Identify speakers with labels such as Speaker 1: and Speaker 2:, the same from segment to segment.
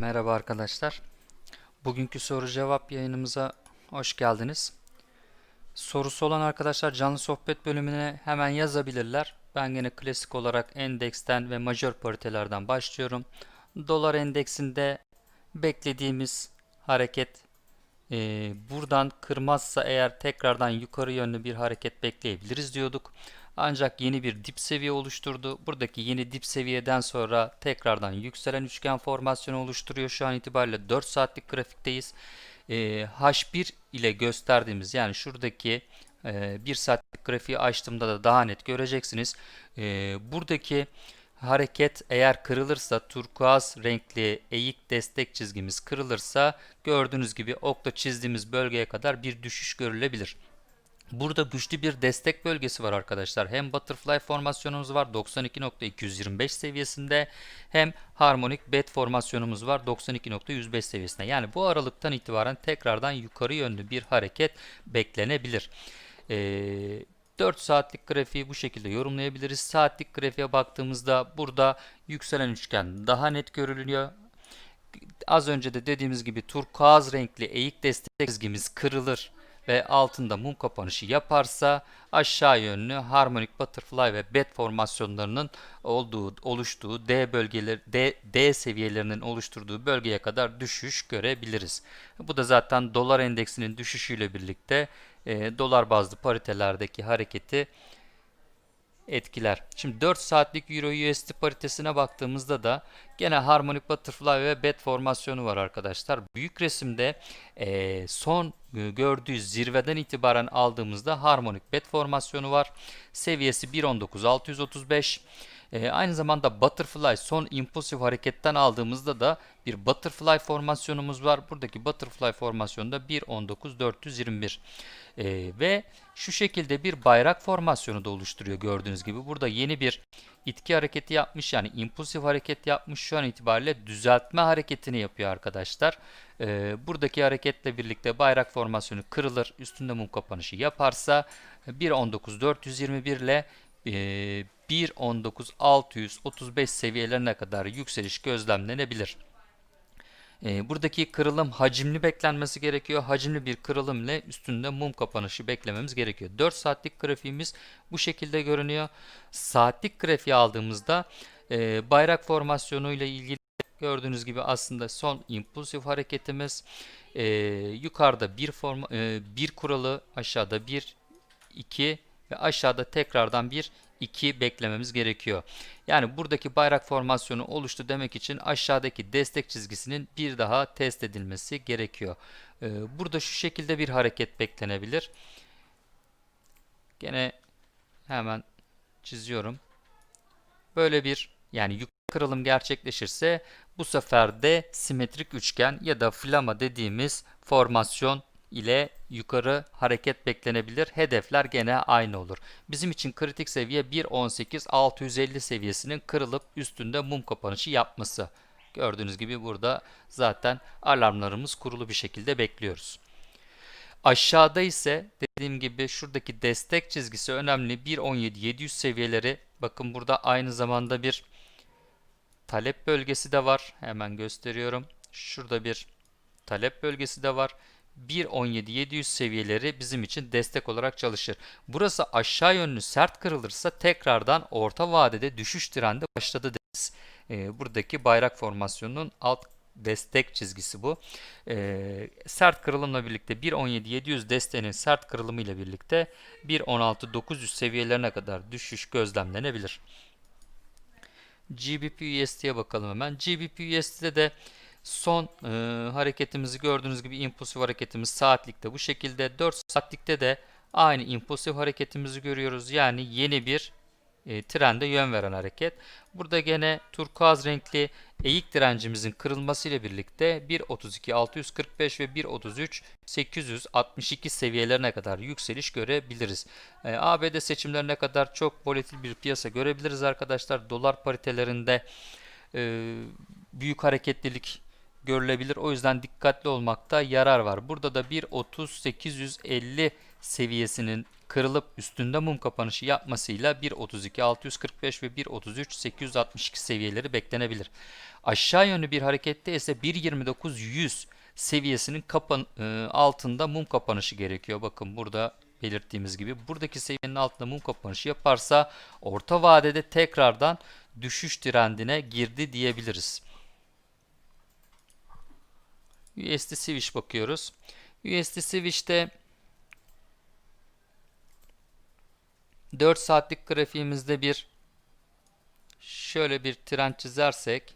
Speaker 1: Merhaba arkadaşlar. Bugünkü soru cevap yayınımıza hoş geldiniz. Sorusu olan arkadaşlar canlı sohbet bölümüne hemen yazabilirler. Ben gene klasik olarak endeksten ve majör paritelerden başlıyorum. Dolar endeksinde beklediğimiz hareket e, buradan kırmazsa eğer tekrardan yukarı yönlü bir hareket bekleyebiliriz diyorduk. Ancak yeni bir dip seviye oluşturdu. Buradaki yeni dip seviyeden sonra tekrardan yükselen üçgen formasyonu oluşturuyor. Şu an itibariyle 4 saatlik grafikteyiz. Ee, H1 ile gösterdiğimiz yani şuradaki e, 1 saatlik grafiği açtığımda da daha net göreceksiniz. Ee, buradaki hareket eğer kırılırsa turkuaz renkli eğik destek çizgimiz kırılırsa gördüğünüz gibi okla çizdiğimiz bölgeye kadar bir düşüş görülebilir. Burada güçlü bir destek bölgesi var arkadaşlar. Hem butterfly formasyonumuz var 92.225 seviyesinde hem harmonik bet formasyonumuz var 92.105 seviyesinde. Yani bu aralıktan itibaren tekrardan yukarı yönlü bir hareket beklenebilir. Ee, 4 saatlik grafiği bu şekilde yorumlayabiliriz. Saatlik grafiğe baktığımızda burada yükselen üçgen daha net görülüyor. Az önce de dediğimiz gibi turkuaz renkli eğik destek çizgimiz kırılır ve altında mum kapanışı yaparsa aşağı yönlü harmonik butterfly ve bed formasyonlarının olduğu oluştuğu D bölgeler D, D seviyelerinin oluşturduğu bölgeye kadar düşüş görebiliriz. Bu da zaten dolar endeksinin düşüşüyle birlikte e, dolar bazlı paritelerdeki hareketi etkiler. Şimdi 4 saatlik Euro USD paritesine baktığımızda da gene harmonik butterfly ve bed formasyonu var arkadaşlar. Büyük resimde e, son gördüğü zirveden itibaren aldığımızda harmonik bed formasyonu var. Seviyesi 1.19.635. E, aynı zamanda butterfly son impulsif hareketten aldığımızda da bir butterfly formasyonumuz var. Buradaki butterfly formasyonu da 1.19.421. E, ve şu şekilde bir bayrak formasyonu da oluşturuyor gördüğünüz gibi. Burada yeni bir itki hareketi yapmış yani impulsif hareket yapmış şu an itibariyle düzeltme hareketini yapıyor arkadaşlar. Ee, buradaki hareketle birlikte bayrak formasyonu kırılır üstünde mum kapanışı yaparsa 1.19.421 ile e, 1.19.635 seviyelerine kadar yükseliş gözlemlenebilir. E, buradaki kırılım hacimli beklenmesi gerekiyor. Hacimli bir kırılım ile üstünde mum kapanışı beklememiz gerekiyor. 4 saatlik grafiğimiz bu şekilde görünüyor. Saatlik grafiği aldığımızda e, bayrak formasyonu ile ilgili gördüğünüz gibi aslında son impulsif hareketimiz e, yukarıda bir forma e, bir kuralı aşağıda bir 2 ve aşağıda tekrardan bir 2 beklememiz gerekiyor. Yani buradaki bayrak formasyonu oluştu demek için aşağıdaki destek çizgisinin bir daha test edilmesi gerekiyor. Ee, burada şu şekilde bir hareket beklenebilir. Gene hemen çiziyorum. Böyle bir yani yukarı kırılım gerçekleşirse bu sefer de simetrik üçgen ya da flama dediğimiz formasyon ile yukarı hareket beklenebilir. Hedefler gene aynı olur. Bizim için kritik seviye 1.18.650 seviyesinin kırılıp üstünde mum kapanışı yapması. Gördüğünüz gibi burada zaten alarmlarımız kurulu bir şekilde bekliyoruz. Aşağıda ise dediğim gibi şuradaki destek çizgisi önemli. 1.17.700 seviyeleri bakın burada aynı zamanda bir talep bölgesi de var. Hemen gösteriyorum. Şurada bir talep bölgesi de var. 1.17.700 seviyeleri bizim için destek olarak çalışır. Burası aşağı yönlü sert kırılırsa tekrardan orta vadede düşüş trendi başladı deriz. E, buradaki bayrak formasyonunun alt destek çizgisi bu. E, sert kırılımla birlikte 1.17.700 desteğinin sert kırılımı ile birlikte 1.16.900 seviyelerine kadar düşüş gözlemlenebilir. GBP USD'ye bakalım hemen. GBP USD'de de Son e, hareketimizi gördüğünüz gibi impulsif hareketimiz saatlikte bu şekilde. 4 saatlikte de aynı impulsif hareketimizi görüyoruz. Yani yeni bir e, trende yön veren hareket. Burada gene turkuaz renkli eğik direncimizin kırılması ile birlikte 1.32 645 ve 1.33 862 seviyelerine kadar yükseliş görebiliriz. E, ABD seçimlerine kadar çok volatil bir piyasa görebiliriz arkadaşlar. Dolar paritelerinde e, büyük hareketlilik görülebilir. O yüzden dikkatli olmakta yarar var. Burada da 1.30.850 seviyesinin kırılıp üstünde mum kapanışı yapmasıyla 1.32 645 ve 1.33 862 seviyeleri beklenebilir. Aşağı yönlü bir harekette ise 1.29 100 seviyesinin kapan e, altında mum kapanışı gerekiyor. Bakın burada belirttiğimiz gibi buradaki seviyenin altında mum kapanışı yaparsa orta vadede tekrardan düşüş trendine girdi diyebiliriz. USD Swish bakıyoruz. USD Swish'te 4 saatlik grafiğimizde bir şöyle bir trend çizersek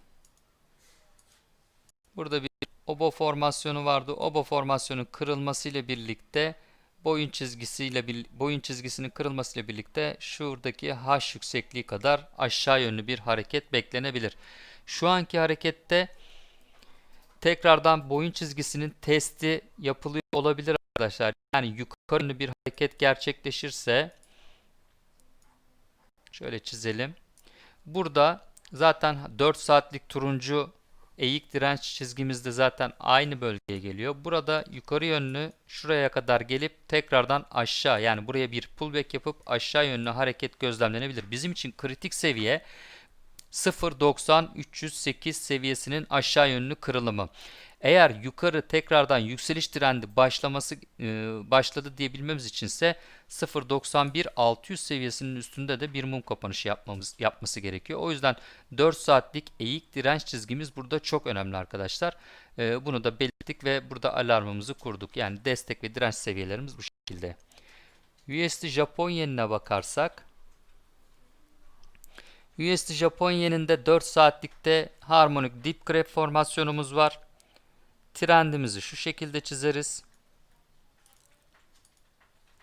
Speaker 1: burada bir obo formasyonu vardı. Obo formasyonun kırılmasıyla birlikte boyun çizgisiyle boyun çizgisinin kırılmasıyla birlikte şuradaki H yüksekliği kadar aşağı yönlü bir hareket beklenebilir. Şu anki harekette tekrardan boyun çizgisinin testi yapılıyor olabilir arkadaşlar. Yani yukarı yönlü bir hareket gerçekleşirse şöyle çizelim. Burada zaten 4 saatlik turuncu eğik direnç çizgimizde zaten aynı bölgeye geliyor. Burada yukarı yönlü şuraya kadar gelip tekrardan aşağı yani buraya bir pullback yapıp aşağı yönlü hareket gözlemlenebilir. Bizim için kritik seviye 0.90-308 seviyesinin aşağı yönlü kırılımı. Eğer yukarı tekrardan yükseliş trendi başlaması e, başladı diyebilmemiz içinse 0.91-600 seviyesinin üstünde de bir mum kapanışı yapmamız yapması gerekiyor. O yüzden 4 saatlik eğik direnç çizgimiz burada çok önemli arkadaşlar. E, bunu da belirttik ve burada alarmımızı kurduk. Yani destek ve direnç seviyelerimiz bu şekilde. USD Japon yenine bakarsak USD Japon yeninde 4 saatlikte harmonik dip graph formasyonumuz var. Trendimizi şu şekilde çizeriz.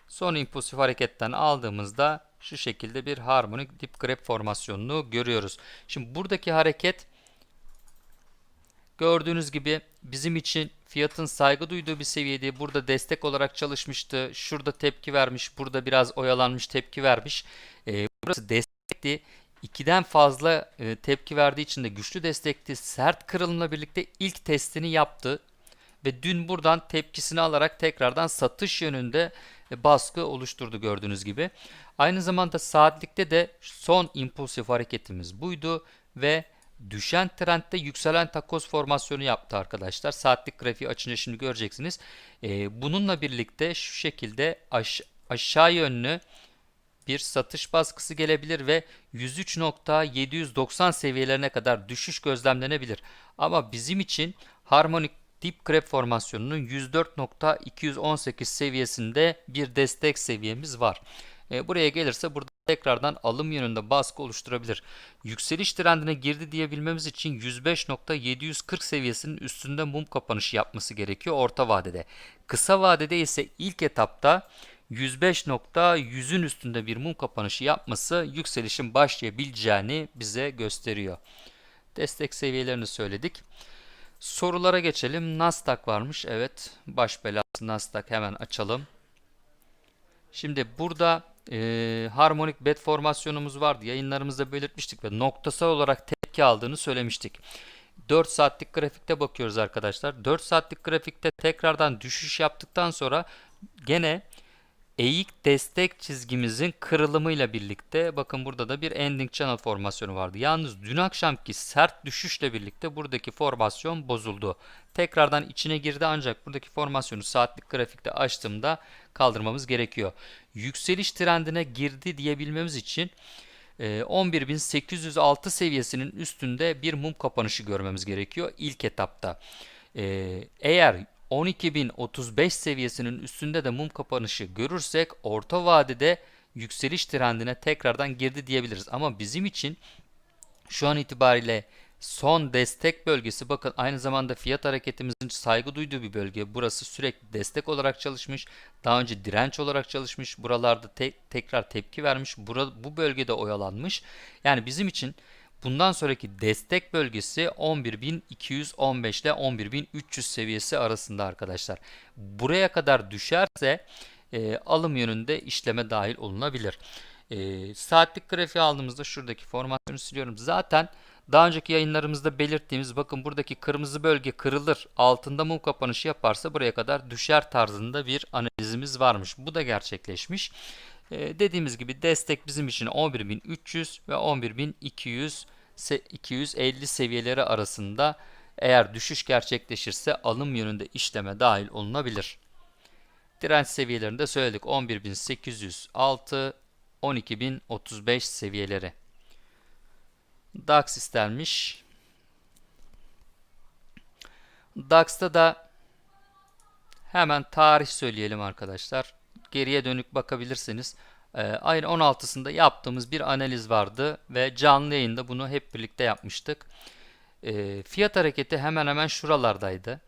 Speaker 1: Son impulsif hareketten aldığımızda şu şekilde bir harmonik dip graph formasyonunu görüyoruz. Şimdi buradaki hareket gördüğünüz gibi bizim için fiyatın saygı duyduğu bir seviyede burada destek olarak çalışmıştı. Şurada tepki vermiş, burada biraz oyalanmış tepki vermiş. Ee, burası destekti. 2'den fazla e, tepki verdiği için de güçlü destekti. Sert kırılımla birlikte ilk testini yaptı. Ve dün buradan tepkisini alarak tekrardan satış yönünde e, baskı oluşturdu gördüğünüz gibi. Aynı zamanda saatlikte de son impulsif hareketimiz buydu. Ve düşen trendde yükselen takoz formasyonu yaptı arkadaşlar. Saatlik grafiği açınca şimdi göreceksiniz. E, bununla birlikte şu şekilde aş aşağı yönlü bir satış baskısı gelebilir ve 103.790 seviyelerine kadar düşüş gözlemlenebilir. Ama bizim için harmonik dip grep formasyonunun 104.218 seviyesinde bir destek seviyemiz var. E, buraya gelirse burada tekrardan alım yönünde baskı oluşturabilir. Yükseliş trendine girdi diyebilmemiz için 105.740 seviyesinin üstünde mum kapanışı yapması gerekiyor orta vadede. Kısa vadede ise ilk etapta 105.100'ün üstünde bir mum kapanışı yapması yükselişin başlayabileceğini bize gösteriyor. Destek seviyelerini söyledik. Sorulara geçelim. Nasdaq varmış. Evet. Baş belası Nasdaq. Hemen açalım. Şimdi burada e, harmonik bet formasyonumuz vardı. Yayınlarımızda belirtmiştik ve noktasal olarak tepki aldığını söylemiştik. 4 saatlik grafikte bakıyoruz arkadaşlar. 4 saatlik grafikte tekrardan düşüş yaptıktan sonra gene eğik destek çizgimizin kırılımıyla birlikte bakın burada da bir ending channel formasyonu vardı. Yalnız dün akşamki sert düşüşle birlikte buradaki formasyon bozuldu. Tekrardan içine girdi ancak buradaki formasyonu saatlik grafikte açtığımda kaldırmamız gerekiyor. Yükseliş trendine girdi diyebilmemiz için 11.806 e, seviyesinin üstünde bir mum kapanışı görmemiz gerekiyor ilk etapta. E, eğer 12.035 seviyesinin üstünde de mum kapanışı görürsek orta vadede yükseliş trendine tekrardan girdi diyebiliriz. Ama bizim için şu an itibariyle son destek bölgesi bakın aynı zamanda fiyat hareketimizin saygı duyduğu bir bölge. Burası sürekli destek olarak çalışmış. Daha önce direnç olarak çalışmış. Buralarda te tekrar tepki vermiş. Bura, bu bölgede oyalanmış. Yani bizim için Bundan sonraki destek bölgesi 11.215 ile 11.300 seviyesi arasında arkadaşlar. Buraya kadar düşerse e, alım yönünde işleme dahil olunabilir. E, saatlik grafiği aldığımızda şuradaki formasyonu siliyorum. Zaten Daha önceki yayınlarımızda belirttiğimiz bakın buradaki kırmızı bölge kırılır altında mum kapanışı yaparsa buraya kadar düşer tarzında bir analizimiz varmış. Bu da gerçekleşmiş. Ee, dediğimiz gibi destek bizim için 11.300 ve 11.200 se- 250 seviyeleri arasında eğer düşüş gerçekleşirse alım yönünde işleme dahil olunabilir. Direnç seviyelerini de söyledik. 11.806, 12.035 seviyeleri. DAX istenmiş. DAX'ta da hemen tarih söyleyelim arkadaşlar. Geriye dönük bakabilirsiniz. Ee, ayın 16'sında yaptığımız bir analiz vardı ve canlı yayında bunu hep birlikte yapmıştık. Ee, fiyat hareketi hemen hemen şuralardaydı.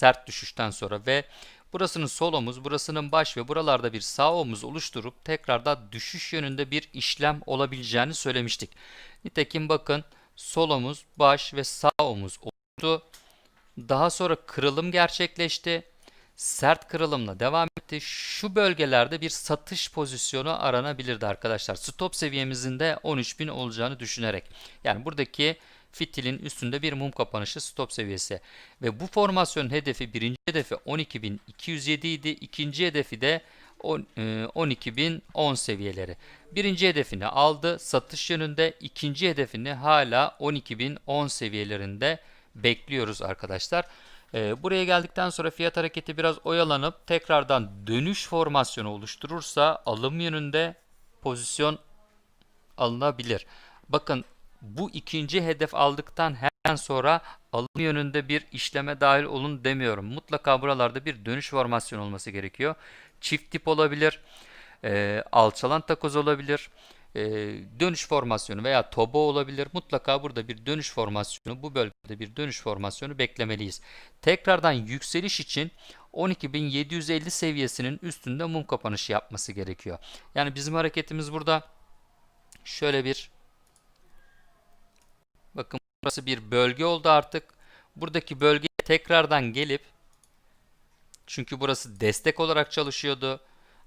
Speaker 1: Sert düşüşten sonra ve burasının sol omuz, burasının baş ve buralarda bir sağ omuz oluşturup tekrardan düşüş yönünde bir işlem olabileceğini söylemiştik. Nitekim bakın sol omuz, baş ve sağ omuz oldu. Daha sonra kırılım gerçekleşti. Sert kırılımla devam etti. Şu bölgelerde bir satış pozisyonu aranabilirdi arkadaşlar. Stop seviyemizin de 13.000 olacağını düşünerek. Yani buradaki fitilin üstünde bir mum kapanışı stop seviyesi. Ve bu formasyonun hedefi birinci hedefi 12.207 idi. İkinci hedefi de 12.010 seviyeleri. Birinci hedefini aldı satış yönünde. ikinci hedefini hala 12.010 seviyelerinde bekliyoruz arkadaşlar. Ee, buraya geldikten sonra fiyat hareketi biraz oyalanıp tekrardan dönüş formasyonu oluşturursa alım yönünde pozisyon alınabilir. Bakın bu ikinci hedef aldıktan hemen sonra alım yönünde bir işleme dahil olun demiyorum. Mutlaka buralarda bir dönüş formasyonu olması gerekiyor. Çift tip olabilir, e, alçalan takoz olabilir, e, dönüş formasyonu veya tobo olabilir. Mutlaka burada bir dönüş formasyonu, bu bölgede bir dönüş formasyonu beklemeliyiz. Tekrardan yükseliş için 12.750 seviyesinin üstünde mum kapanışı yapması gerekiyor. Yani bizim hareketimiz burada şöyle bir bakın burası bir bölge oldu artık. Buradaki bölgeye tekrardan gelip çünkü burası destek olarak çalışıyordu.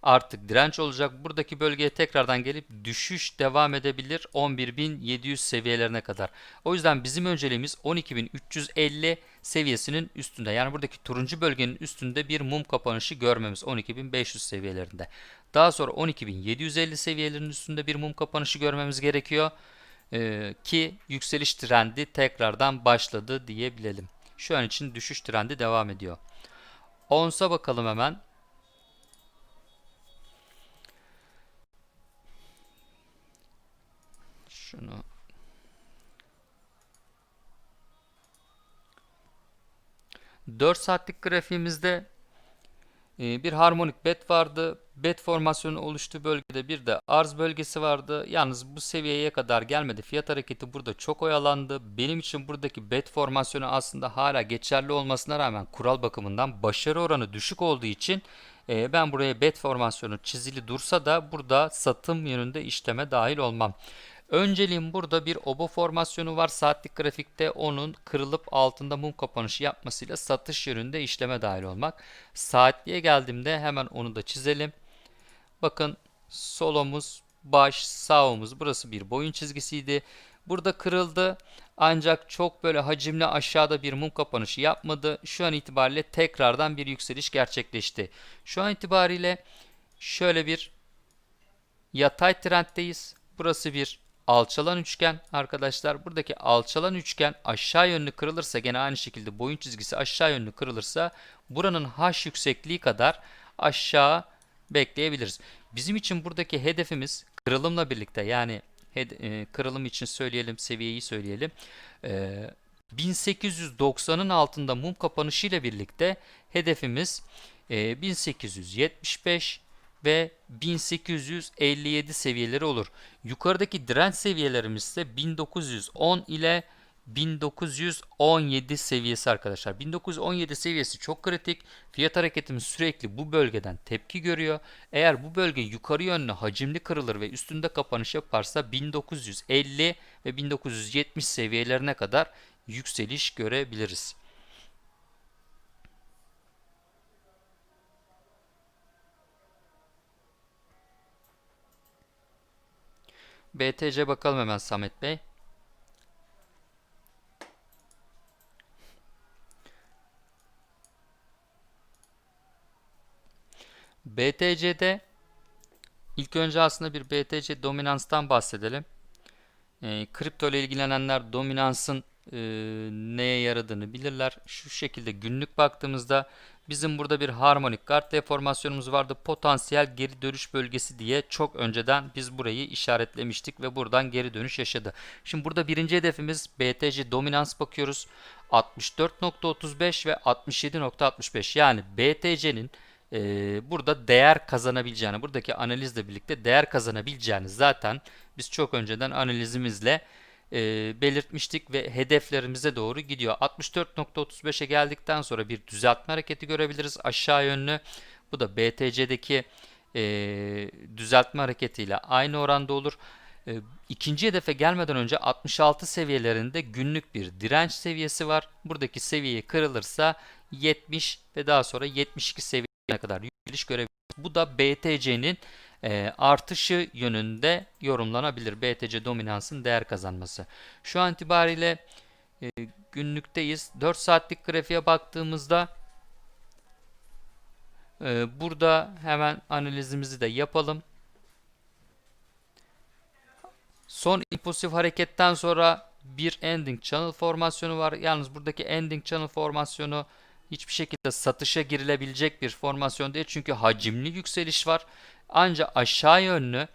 Speaker 1: Artık direnç olacak. Buradaki bölgeye tekrardan gelip düşüş devam edebilir 11.700 seviyelerine kadar. O yüzden bizim önceliğimiz 12.350 seviyesinin üstünde. Yani buradaki turuncu bölgenin üstünde bir mum kapanışı görmemiz 12.500 seviyelerinde. Daha sonra 12.750 seviyelerinin üstünde bir mum kapanışı görmemiz gerekiyor. Ee, ki yükseliş trendi tekrardan başladı diyebilelim. Şu an için düşüş trendi devam ediyor. Onsa bakalım hemen. Şunu Dört saatlik grafiğimizde e, bir harmonik bet vardı. Bet formasyonu oluştuğu bölgede bir de arz bölgesi vardı. Yalnız bu seviyeye kadar gelmedi. Fiyat hareketi burada çok oyalandı. Benim için buradaki bet formasyonu aslında hala geçerli olmasına rağmen kural bakımından başarı oranı düşük olduğu için e, ben buraya bet formasyonu çizili dursa da burada satım yönünde işleme dahil olmam. Önceliğim burada bir obo formasyonu var. Saatlik grafikte onun kırılıp altında mum kapanışı yapmasıyla satış yönünde işleme dahil olmak. Saatliğe geldiğimde hemen onu da çizelim. Bakın sol omuz, baş, sağ omuz burası bir boyun çizgisiydi. Burada kırıldı ancak çok böyle hacimli aşağıda bir mum kapanışı yapmadı. Şu an itibariyle tekrardan bir yükseliş gerçekleşti. Şu an itibariyle şöyle bir yatay trenddeyiz. Burası bir alçalan üçgen arkadaşlar. Buradaki alçalan üçgen aşağı yönlü kırılırsa gene aynı şekilde boyun çizgisi aşağı yönlü kırılırsa buranın h yüksekliği kadar aşağı bekleyebiliriz. Bizim için buradaki hedefimiz kırılımla birlikte yani e, kırılım için söyleyelim seviyeyi söyleyelim. E, 1890'ın altında mum kapanışı ile birlikte hedefimiz e, 1875 ve 1857 seviyeleri olur. Yukarıdaki direnç seviyelerimiz ise 1910 ile 1917 seviyesi arkadaşlar. 1917 seviyesi çok kritik. Fiyat hareketimiz sürekli bu bölgeden tepki görüyor. Eğer bu bölge yukarı yönlü hacimli kırılır ve üstünde kapanış yaparsa 1950 ve 1970 seviyelerine kadar yükseliş görebiliriz. BTC bakalım hemen Samet Bey. BTC'de ilk önce aslında bir BTC dominanstan bahsedelim. E, kripto ile ilgilenenler dominansın e, neye yaradığını bilirler. Şu şekilde günlük baktığımızda bizim burada bir harmonik guard deformasyonumuz vardı. Potansiyel geri dönüş bölgesi diye çok önceden biz burayı işaretlemiştik ve buradan geri dönüş yaşadı. Şimdi burada birinci hedefimiz BTC dominans bakıyoruz. 64.35 ve 67.65 yani BTC'nin e, burada değer kazanabileceğini, buradaki analizle birlikte değer kazanabileceğini zaten biz çok önceden analizimizle e, belirtmiştik ve hedeflerimize doğru gidiyor. 64.35'e geldikten sonra bir düzeltme hareketi görebiliriz aşağı yönlü. Bu da BTC'deki e, düzeltme hareketiyle aynı oranda olur. E, ikinci hedefe gelmeden önce 66 seviyelerinde günlük bir direnç seviyesi var. Buradaki seviye kırılırsa 70 ve daha sonra 72 seviyene kadar yükseliş görebiliriz. Bu da BTC'nin e, artışı yönünde yorumlanabilir. BTC dominansın değer kazanması. Şu an itibariyle e, günlükteyiz. 4 saatlik grafiğe baktığımızda e, burada hemen analizimizi de yapalım. Son impulsif hareketten sonra bir ending channel formasyonu var. Yalnız buradaki ending channel formasyonu hiçbir şekilde satışa girilebilecek bir formasyon değil. Çünkü hacimli yükseliş var. Ancak aşağı yönlü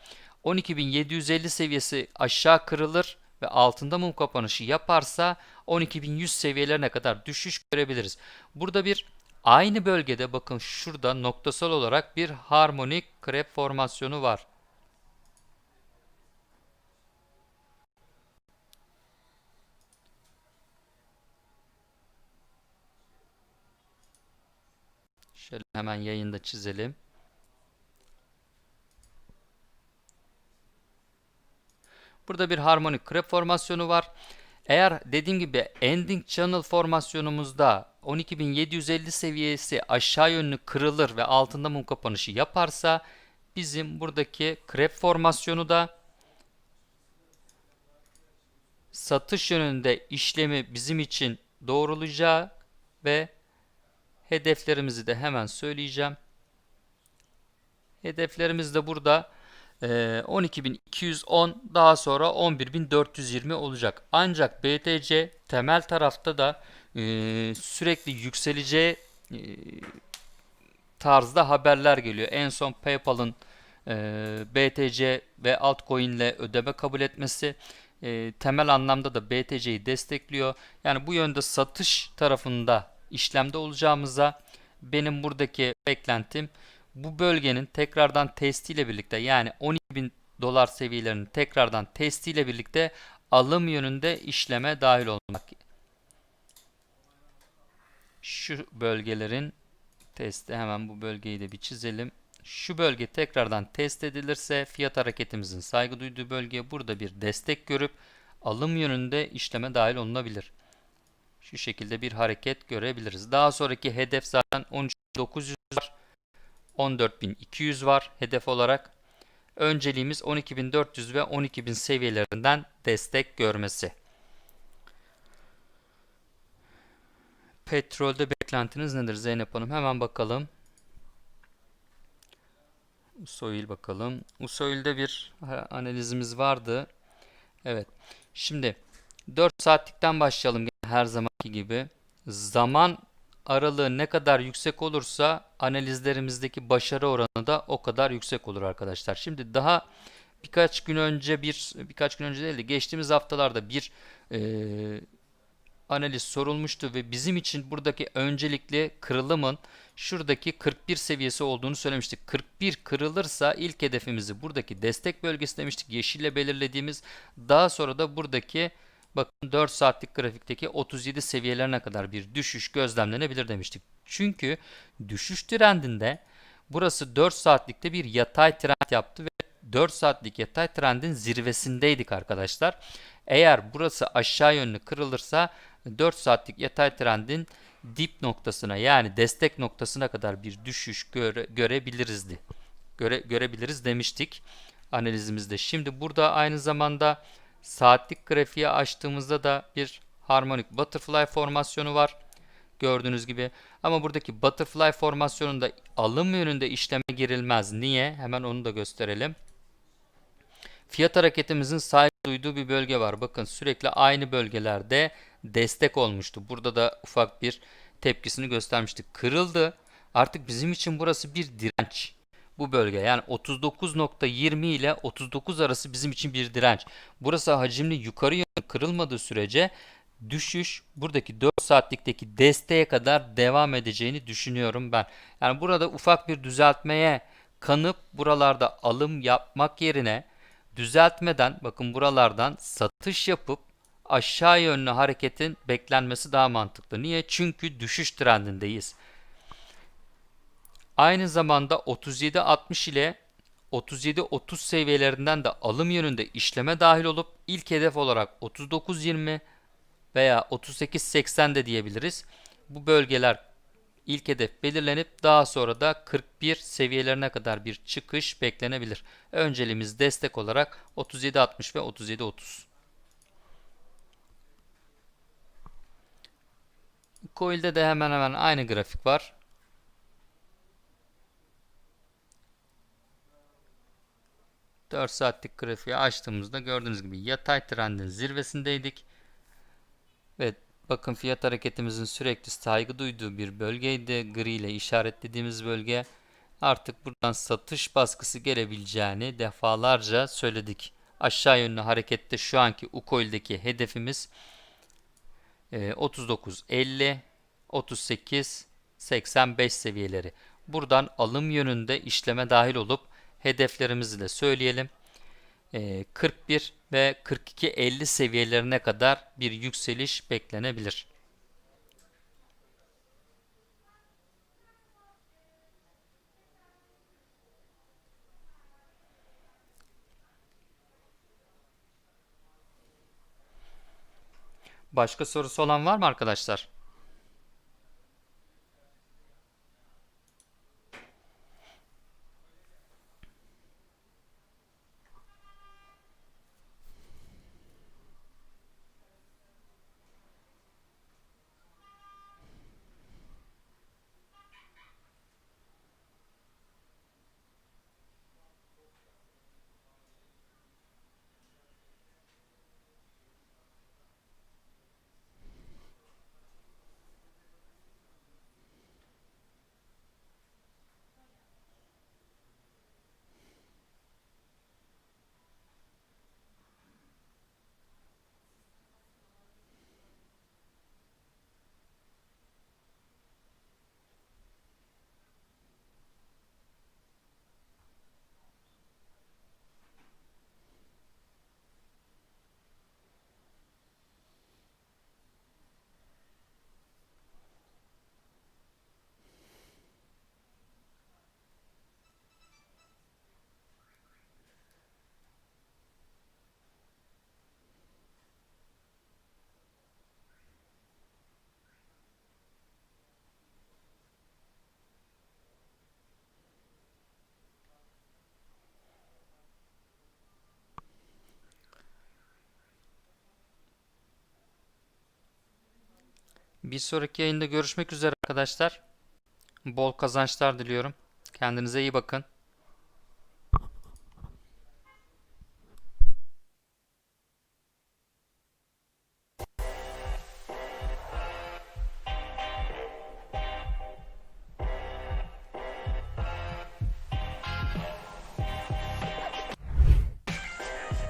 Speaker 1: 12.750 seviyesi aşağı kırılır ve altında mum kapanışı yaparsa 12.100 seviyelerine kadar düşüş görebiliriz. Burada bir aynı bölgede bakın şurada noktasal olarak bir harmonik krep formasyonu var. Şöyle hemen yayında çizelim. Burada bir harmonik krep formasyonu var. Eğer dediğim gibi ending channel formasyonumuzda 12.750 seviyesi aşağı yönlü kırılır ve altında mum kapanışı yaparsa bizim buradaki krep formasyonu da satış yönünde işlemi bizim için doğrulacağı ve hedeflerimizi de hemen söyleyeceğim. Hedeflerimiz de burada 12.210 ee, daha sonra 11.420 olacak. Ancak BTC temel tarafta da e, sürekli yükseleceği e, tarzda haberler geliyor. En son PayPal'ın e, BTC ve altcoin ile ödeme kabul etmesi temel anlamda da BTC'yi destekliyor. Yani bu yönde satış tarafında işlemde olacağımıza benim buradaki beklentim bu bölgenin tekrardan testiyle birlikte yani 12.000 dolar seviyelerinin tekrardan testiyle birlikte alım yönünde işleme dahil olmak. Şu bölgelerin testi hemen bu bölgeyi de bir çizelim. Şu bölge tekrardan test edilirse fiyat hareketimizin saygı duyduğu bölgeye burada bir destek görüp alım yönünde işleme dahil olunabilir. Şu şekilde bir hareket görebiliriz. Daha sonraki hedef zaten 13.900 var. 14.200 var hedef olarak. Önceliğimiz 12.400 ve 12.000 seviyelerinden destek görmesi. Petrolde beklentiniz nedir Zeynep Hanım? Hemen bakalım. Usoil bakalım. Usoil'de bir analizimiz vardı. Evet. Şimdi 4 saatlikten başlayalım her zamanki gibi. Zaman aralığı ne kadar yüksek olursa analizlerimizdeki başarı oranı da o kadar yüksek olur arkadaşlar. Şimdi daha birkaç gün önce bir birkaç gün önce değil de geçtiğimiz haftalarda bir e, analiz sorulmuştu ve bizim için buradaki öncelikli kırılımın şuradaki 41 seviyesi olduğunu söylemiştik. 41 kırılırsa ilk hedefimizi buradaki destek bölgesi demiştik. Yeşille belirlediğimiz daha sonra da buradaki Bakın 4 saatlik grafikteki 37 seviyelerine kadar bir düşüş gözlemlenebilir demiştik. Çünkü düşüş trendinde burası 4 saatlikte bir yatay trend yaptı ve 4 saatlik yatay trendin zirvesindeydik arkadaşlar. Eğer burası aşağı yönlü kırılırsa 4 saatlik yatay trendin dip noktasına yani destek noktasına kadar bir düşüş göre, görebilirizdi. Göre, görebiliriz demiştik analizimizde. Şimdi burada aynı zamanda Saatlik grafiği açtığımızda da bir harmonik butterfly formasyonu var. Gördüğünüz gibi. Ama buradaki butterfly formasyonunda alım yönünde işleme girilmez. Niye? Hemen onu da gösterelim. Fiyat hareketimizin saygı duyduğu bir bölge var. Bakın sürekli aynı bölgelerde destek olmuştu. Burada da ufak bir tepkisini göstermiştik. Kırıldı. Artık bizim için burası bir direnç. Bu bölge yani 39.20 ile 39 arası bizim için bir direnç. Burası hacimli yukarı yönlü kırılmadığı sürece düşüş buradaki 4 saatlikteki desteğe kadar devam edeceğini düşünüyorum ben. Yani burada ufak bir düzeltmeye kanıp buralarda alım yapmak yerine düzeltmeden bakın buralardan satış yapıp aşağı yönlü hareketin beklenmesi daha mantıklı. Niye? Çünkü düşüş trendindeyiz. Aynı zamanda 37.60 ile 37.30 seviyelerinden de alım yönünde işleme dahil olup ilk hedef olarak 39.20 veya 38.80 de diyebiliriz. Bu bölgeler ilk hedef belirlenip daha sonra da 41 seviyelerine kadar bir çıkış beklenebilir. Önceliğimiz destek olarak 37.60 ve 37.30. Coil'de de hemen hemen aynı grafik var. Dört saatlik grafiği açtığımızda gördüğünüz gibi yatay trendin zirvesindeydik. Ve bakın fiyat hareketimizin sürekli saygı duyduğu bir bölgeydi. Gri ile işaretlediğimiz bölge. Artık buradan satış baskısı gelebileceğini defalarca söyledik. Aşağı yönlü harekette şu anki Ucoil'deki hedefimiz 39.50 38 85 seviyeleri. Buradan alım yönünde işleme dahil olup hedeflerimizi de söyleyelim. 41 ve 42.50 seviyelerine kadar bir yükseliş beklenebilir. Başka sorusu olan var mı arkadaşlar? Bir sonraki yayında görüşmek üzere arkadaşlar. Bol kazançlar diliyorum. Kendinize iyi bakın.